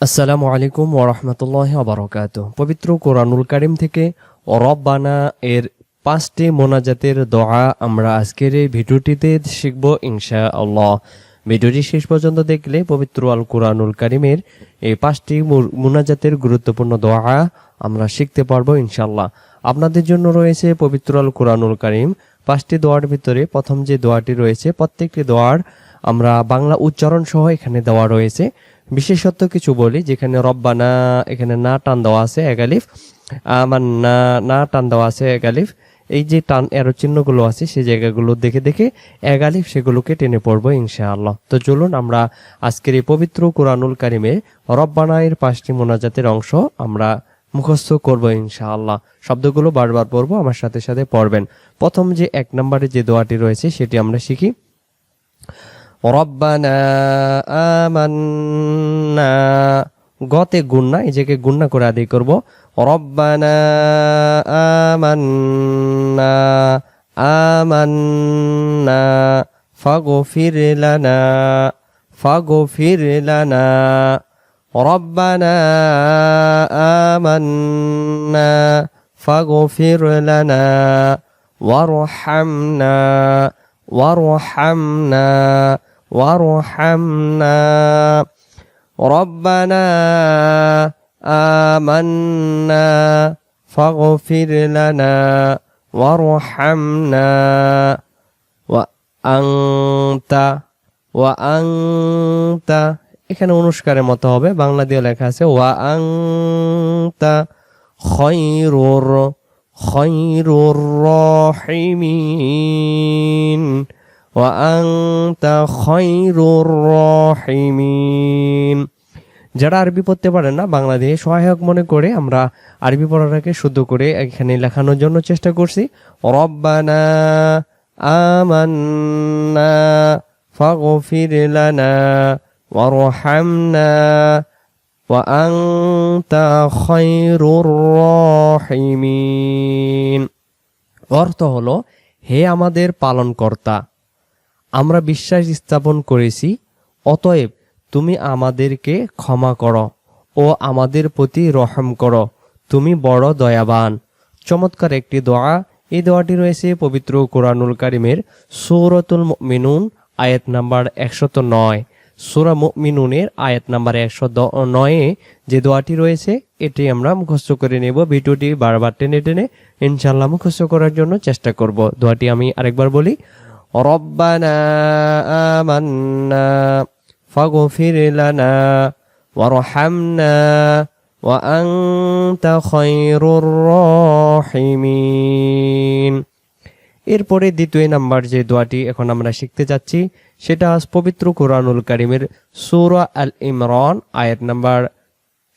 আসসালামু আলাইকুম ওরহমতুল্লাহ আবরকাত পবিত্র কোরআনুল কারিম থেকে রব্বানা এর পাঁচটি মোনাজাতের দোয়া আমরা আজকের এই ভিডিওটিতে শিখব ইনশা আল্লাহ ভিডিওটি শেষ পর্যন্ত দেখলে পবিত্র আল কোরআনুল কারিমের এই পাঁচটি মোনাজাতের গুরুত্বপূর্ণ দোয়া আমরা শিখতে পারব ইনশাল্লাহ আপনাদের জন্য রয়েছে পবিত্র আল কোরআনুল কারিম। পাঁচটি দোয়ার ভিতরে প্রথম যে দোয়াটি রয়েছে, প্রত্যেকটি দোয়ার আমরা বাংলা উচ্চারণ সহ এখানে দেওয়া রয়েছে। বিশেষত্ব কিছু বলি, যেখানে রব্বানা, এখানে না টান দেওয়া আছে একালিফ আমার না না টান দেওয়া আছে একালিফ এই যে টান, এরো চিহ্নগুলো আছে, সেই জায়গাগুলো দেখে দেখে একালিফ সেগুলোকে টেনে পড়ব ইনশাআল্লাহ। তো চলুন আমরা আজকের এই পবিত্র কোরআনুল কারিমে রব্বানায়ের পাঁচটি মোনাজাতের অংশ আমরা মুখস্থ করব ইনশাআল্লাহ। শব্দগুলো বারবার পড়ব, আমার সাথে সাথে পড়বেন। প্রথম যে এক নম্বরে যে দোয়াটি রয়েছে, সেটি আমরা শিখি। রব্বানা আমান্না গতে গুন্না এই জায়গায় গুন্না করে আদায় করব রব্বানা আমান্না আমান্না ফাগফির লানা ফাগফির লানা ربنا آمنا فاغفر لنا وارحمنا وارحمنا وارحمنا ربنا آمنا فاغفر لنا وارحمنا وأنت وأنت এখানে অনুষ্কারের মতো হবে বাংলা দিয়ে লেখা আছে ওয়া আংতা খৈরুর খৈরুর রহিমিন ওয়া আংতা খৈরুর রহিমিন যারা আরবি পড়তে পারেন না বাংলা দিয়ে সহায়ক মনে করে আমরা আরবি পড়াটাকে শুদ্ধ করে এখানে লেখানোর জন্য চেষ্টা করছি রব্বানা আমান্না ফাগফির লানা وارحمنا وأنت خير الراحمين অর্থ হলো হে আমাদের পালনকর্তা আমরা বিশ্বাস স্থাপন করেছি, অতএব তুমি আমাদেরকে ক্ষমা করো ও আমাদের প্রতি রহম করো। তুমি বড় দয়াবান। চমৎকার একটি দোয়া। এই দোয়াটি রয়েছে পবিত্র কোরআনুল কারিমের সৌরতুল মিনুন আয়াত নাম্বার একশত নয়। সুরা মিনুনের আয়াত নাম্বার একশো নয়ে যে দোয়াটি রয়েছে, এটি আমরা মুখস্থ করে নেব। ভিডিওটি বারবার টেনে টেনে ইনশাল্লাহ মুখস্থ করার জন্য চেষ্টা করব। দোয়াটি আমি আরেকবার বলি রব্বানা আমান্না ফাগফির লানা ওয়ারহামনা وأنت خير الراحمين এরপরে দ্বিতীয় নাম্বার যে দোয়াটি এখন আমরা শিখতে যাচ্ছি সেটা আজ পবিত্র কোরআনুল কারিমের সূরা আল ইমরান আয়াত নাম্বার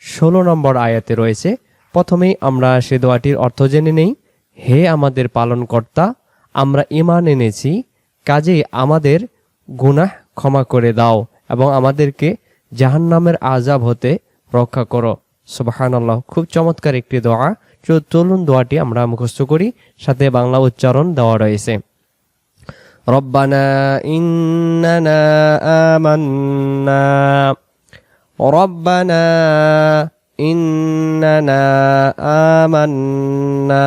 ষোলো নম্বর আয়াতে রয়েছে প্রথমেই আমরা সে দোয়াটির অর্থ জেনে নেই হে আমাদের পালনকর্তা আমরা ইমান এনেছি কাজেই আমাদের গুনাহ ক্ষমা করে দাও এবং আমাদেরকে জাহান্নামের আজাব হতে রক্ষা করো সুবাহান আল্লাহ খুব চমৎকার একটি দোয়া চ- চলুন দোয়াটি আমরা মুখস্থ করি সাথে বাংলা উচ্চারণ দেওয়া রয়েছে ربنا إننا آمنا ربنا إننا آمنا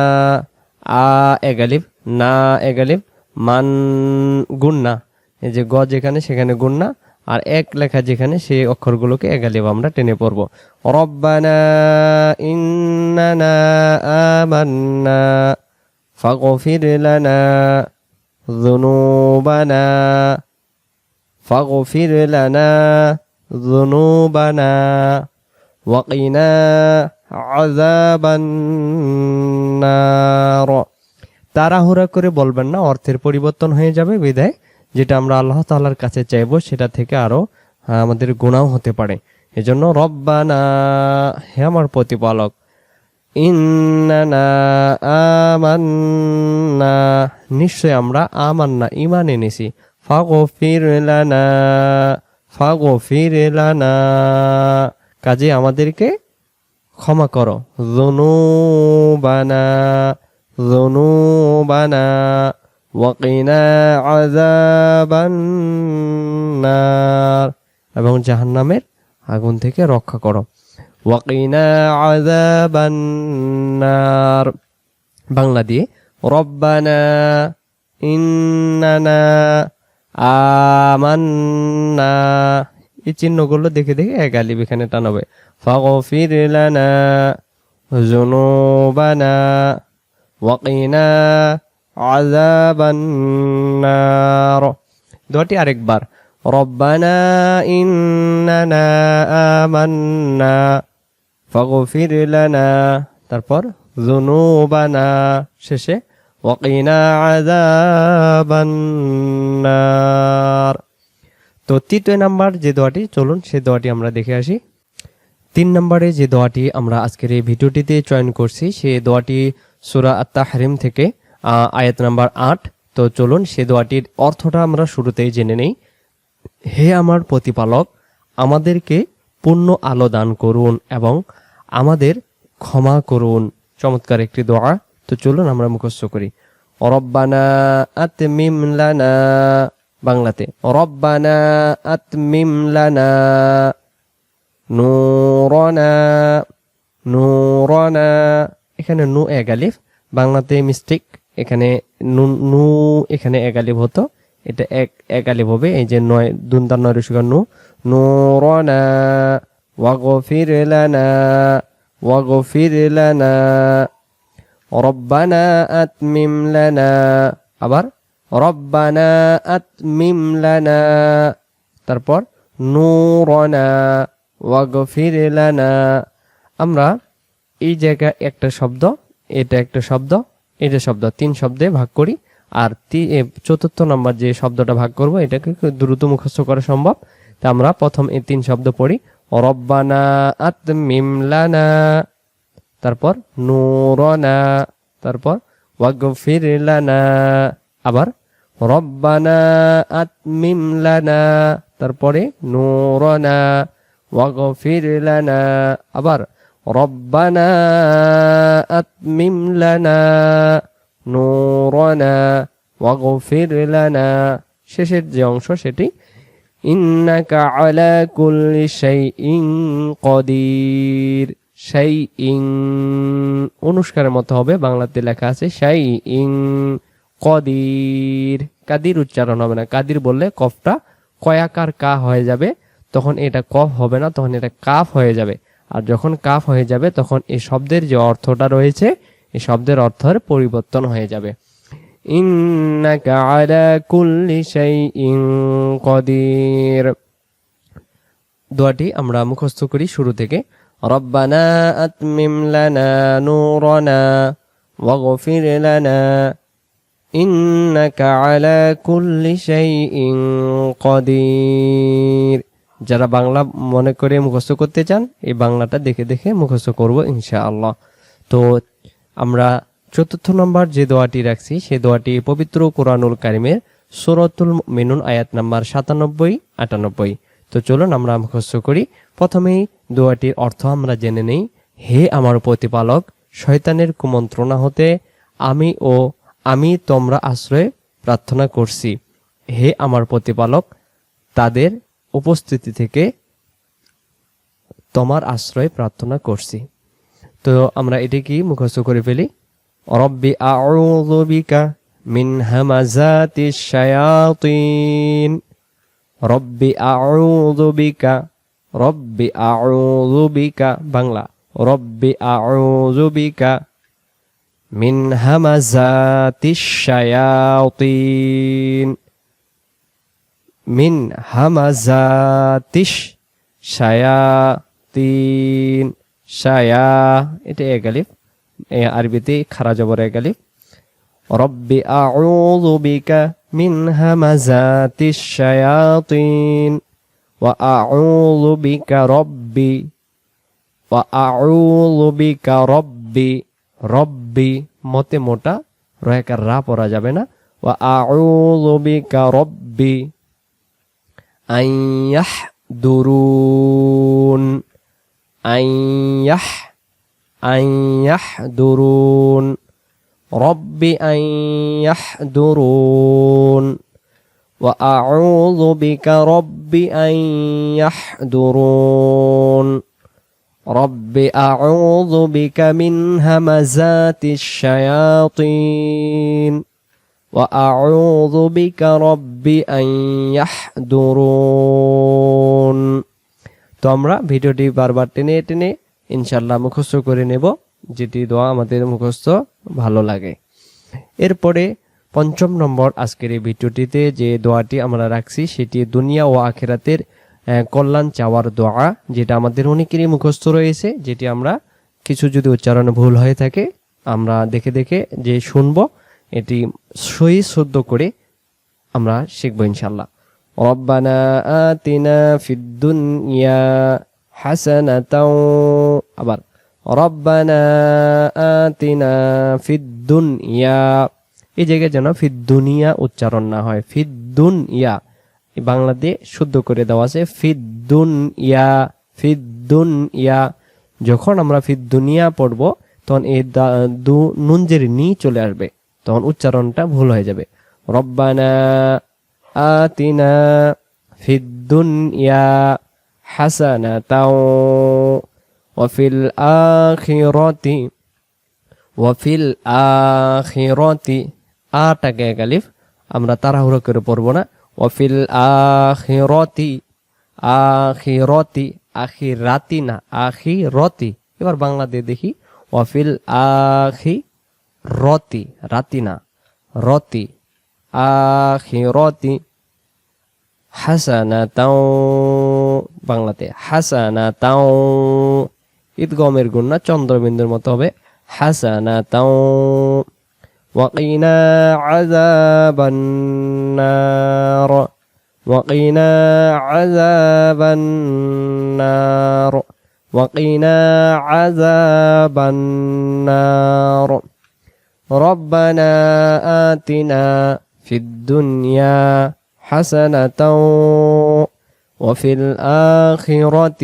আ এগালিব না এগালিব মান গুন্না এই যে গ যেখানে সেখানে গুন্না আর এক লেখা যেখানে সেই অক্ষরগুলোকে এগালে আমরা টেনে পড়ব। রব্বানা ইন্নানা তাড়াহুড়া করে বলবেন না, অর্থের পরিবর্তন হয়ে যাবে বিদায় যেটা আমরা আল্লাহ তাআলার কাছে চাইব, সেটা থেকে আরও আমাদের গুণাও হতে পারে। এজন্য রব্বানা, হে আমার প্রতিপালক, ইন্নানা আমান্না, নিশ্চয় আমরা আমান্না ইমান এনেছি। ফাগফির লানা ফাগফির লানা। কাজে আমাদেরকে ক্ষমা করো। যুনুবানা। যুনুবানা ওয়াকিনা আযাবান নার এবং জাহান্নামের আগুন থেকে রক্ষা করো। ওয়াকিনা আযাবান নার বাংলা দিয়ে, রব্বানা ইন্নানা আমান্না। এই চিহ্নগুলো দেখে দেখে এক আলিফ এখানে টানাবে। ফাগফির লানা যুনুবানা। ওয়াকিনা আযাবান নার দুটি আরেকবার। রব্বানা ইন্নানা আমান্না, ফাগফির লানা। তারপর যুনুবানা। শেষে ওয়াকিনা আযাবান নার তো তৃতীয় নাম্বার যে দোয়াটি, চলুন সেই দোয়াটি আমরা দেখে আসি। তিন নম্বরে যে দোয়াটি আমরা আজকের এই ভিডিওটিতে চয়ন করছি, সেই দোয়াটি সুরা আত্মাহারিম থেকে আয়াত নাম্বার আট। তো চলুন সে দোয়াটির অর্থটা আমরা শুরুতেই জেনে নেই। হে আমার প্রতিপালক, আমাদেরকে পূর্ণ আলো দান করুন এবং আমাদের ক্ষমা করুন। চমৎকার একটি দোয়া। তো চলুন আমরা মুখস্থ করি। রব্বানা আতমিম লানা, বাংলাতে রব্বানা আতমিম লানা, নূরনা নূরনা। এখানে নু এক আলিফ বাংলাতে মিস্টেক, এখানে নু নু এখানে এক আলিফ হতো। এটা এক এক হবে, এই যে নয়, দুন্দার নয় রসিকার নু। নূরনা, ওয়াগফির লানা ওয়াগফির লানা, রব্বানা আতমিম লানা। আবার, রব্বানা আতমিম লানা। তারপর, নূরনা, ওয়াগফির লানা। আমরা এই জায়গা একটা শব্দ, এটা একটা শব্দ, এটা শব্দ, তিন শব্দে ভাগ করি, আর চতুর্থ নম্বর যে শব্দটা ভাগ করব, এটাকে দ্রুত মুখস্থ করা সম্ভব। তা আমরা প্রথম এই তিন শব্দ পড়ি, রব্বানা আতমিম লানা, তারপর নূরনা, তারপর ওয়াগফির লানা, আবার রব্বানা আতমিম লানা, তারপরে নূরনা, ওয়াগফির লানা, আবার রব্বানা আতমিম লানা নূরনা ওয়াগফির লানা। শেষের যে অংশ সেটি, ইন্নাকা আলা কুল্লি শাইইন কদির। শাইইন, অনুষ্কারের মতো হবে, বাংলাতে লেখা আছে শাইইন কদির। কাদির উচ্চারণ হবে না। কাদির বললে কফটা কয়াকার কা হয়ে যাবে, তখন এটা কফ হবে না, তখন এটা কাফ হয়ে যাবে। আর যখন কাফ হয়ে যাবে, তখন এই শব্দের যে অর্থটা রয়েছে, এই শব্দের অর্থের পরিবর্তন হয়ে যাবে। কদির। দোয়াটি আমরা মুখস্থ করি শুরু থেকে। রব্বানা কদির। যারা বাংলা মনে করে মুখস্থ করতে চান, এই বাংলাটা দেখে দেখে মুখস্থ করব ইনশাআল্লাহ। তো আমরা চতুর্থ নম্বর যে দোয়াটি রাখছি, সেই দোয়াটি পবিত্র কোরআনুল কারিমের সুরতুল মিনুন আয়াত নাম্বার সাতানব্বই, আটানব্বই। তো চলুন আমরা মুখস্থ করি। প্রথমেই দোয়াটির অর্থ আমরা জেনে নেই। হে আমার প্রতিপালক, শয়তানের কুমন্ত্রণা হতে আমি ও আমি তোমরা আশ্রয় প্রার্থনা করছি। হে আমার প্রতিপালক, তাদের উপস্থিতি থেকে তোমার আশ্রয় প্রার্থনা করছি। তো আমরা এটি কি মুখস্থ করে ফেলি। রব্বি আউযু বিকা মিন হামাজাতি শায়াতিন। রব্বি আউযু বিকা, রব্বি আউযু বিকা, বাংলা, রব্বি আউযু বিকা মিন হামাজাতি শায়াতিন। মিন হামাজাতিস শায়াতিন। শায়া, এটা এক আলিফ। এ আরবিতে খারা জবর এক আলিফ। রব্বি আউযু বিকা মিন হামাজাতিস শায়াতিন। ওয়া আউযু বিকা রব্বি। ওয়া আউযু বিকা রব্বি। রব্বি মতে মোটা রয়াকার রা পড়া যাবে না। ওয়া আউযু বিকা রব্বি। أن يحضرون. أن يح أن يحضرون. رب أن يحضرون. وأعوذ بك رب أن يحضرون. رب أعوذ بك من همزات الشياطين. وأعوذ بك رب أن يحضرون তো আমরা ভিডিওটি বারবার টেনে টেনে ইনশাল্লাহ মুখস্থ করে নেব যেটি দোয়া আমাদের মুখস্থ ভালো লাগে এরপরে পঞ্চম নম্বর আজকের এই ভিডিওটিতে যে দোয়াটি আমরা রাখছি সেটি দুনিয়া ও আখেরাতের আহ, কল্যাণ চাওয়ার দোয়া যেটা আমাদের অনেকেরই মুখস্থ রয়েছে যেটি আমরা কিছু যদি উচ্চারণে ভুল হয়ে থাকে আমরা দেখে দেখে যে শুনবো এটি সহি শুদ্ধ করে আমরা শিখব ইনশাল্লাহ রব্বানা আতিনা ফিদ দুনিয়া হাসানাতাও, আবার রব্বানা আতিনা ফিদ দুনিয়া, এই জায়গায় যেন ফিদ দুনিয়া উচ্চারণ না হয়, ফিদ দুনিয়া। এই বাংলাতে শুদ্ধ করে দেওয়া আছে, ফিদ দুনিয়া ফিদ দুনিয়া। যখন আমরা ফিদ দুনিয়া পড়ব, তখন এই দু নুনজের নি চলে আসবে। তখন উচ্চারণটা ভুল হয়ে যাবে। রব্বানা আতিনা ফিদ দুনিয়া হাসানাতাও ওয়াফিল আখিরাতি ওয়াফিল আখিরাতি। আটাকে এক আলিফ, আমরা তাড়াহুড়ো করে পড়ব না। ওয়াফিল আখিরাতি আখিরাতি আখিরাতি না আখিরতি। এবার বাংলা দিয়ে দেখি। ওয়াফিল আখি রতি রাতি না রতি আখিরতি হাসানাতাও বাংলাতে হাসানাতাও ঈদগমের গুণ না চন্দ্রবিন্দুর মতো হবে হাসানাতাও وقنا عذاب النار وقنا عذاب النار وقنا عذاب النار ربنا آتنا في الدنيا حسنة وفي الآخرة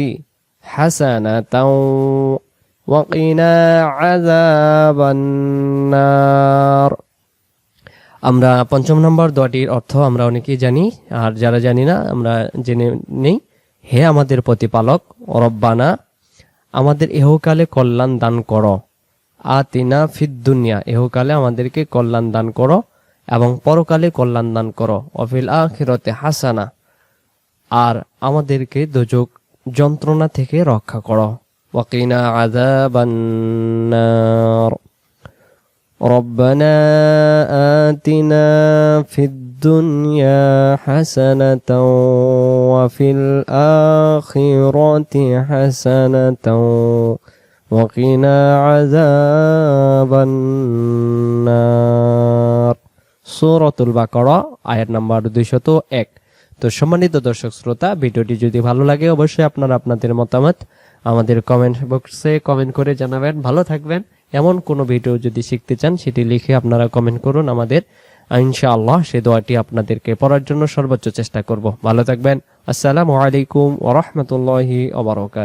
حسنة وقنا عذاب النار আমরা পঞ্চম নম্বর দোয়াটির অর্থ আমরা অনেকেই জানি আর যারা জানি না আমরা জেনে নেই হে আমাদের প্রতিপালক রব্বানা আমাদের এহকালে কল্যাণ দান করো আতিনা ফিদ দুনিয়া এহকালে আমাদেরকে কল্যাণ দান করো এবং পরকালে কল্যাণ দান করো অফিল আখিরতে হাসানা আর আমাদেরকে দোজক যন্ত্রণা থেকে রক্ষা করো ওয়াকিনা আযাবান্নার ربنا آتنا في الدنيا حسنة وفي الآخرة حسنة وقنا عذاب النار সূরাতুল বাকারা আয়াত নাম্বার দুইশত এক তো সম্মানিত দর্শক শ্রোতা ভিডিওটি যদি ভালো লাগে অবশ্যই আপনারা আপনাদের মতামত আমাদের কমেন্ট বক্সে কমেন্ট করে জানাবেন ভালো থাকবেন এমন কোনো ভিডিও যদি শিখতে চান সেটি লিখে আপনারা কমেন্ট করুন আমাদের ইনশাআল্লাহ সে দোয়াটি আপনাদেরকে পড়ার জন্য সর্বোচ্চ চেষ্টা করব ভালো থাকবেন আসসালামু আলাইকুম ওরহমতুল্লাহি ওবরাকাত